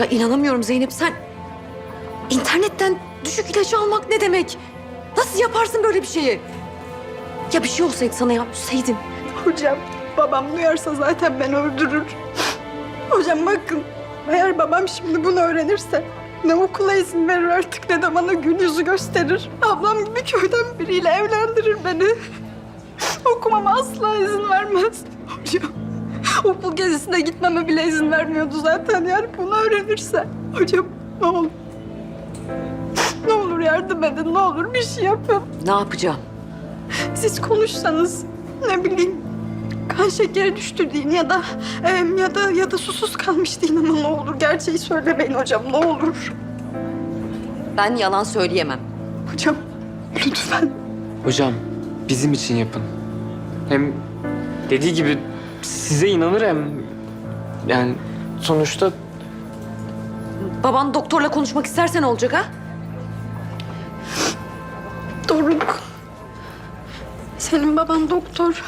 Ya inanamıyorum Zeynep sen internetten düşük ilacı almak ne demek? Nasıl yaparsın böyle bir şeyi? Ya bir şey olsaydı sana ya Hüseyin. Hocam babam duyarsa zaten beni öldürür. Hocam bakın eğer babam şimdi bunu öğrenirse ne okula izin verir artık ne de bana gün yüzü gösterir. Ablam gibi köyden biriyle evlendirir beni. Okumama asla izin vermez. Hocam okul gezisine gitmeme bile izin vermiyordu zaten yani bunu öğrenirse. Hocam ne olur. Ne olur yardım edin ne olur bir şey yapın. Ne yapacağım? Siz konuşsanız ne bileyim kan şekeri düştü deyin ya da em, ya da ya da susuz kalmış deyin ama ne olur gerçeği söylemeyin hocam ne olur. Ben yalan söyleyemem. Hocam lütfen. Hocam bizim için yapın. Hem dediği gibi size inanır hem yani sonuçta Baban doktorla konuşmak istersen olacak ha? Doruk. Senin baban doktor.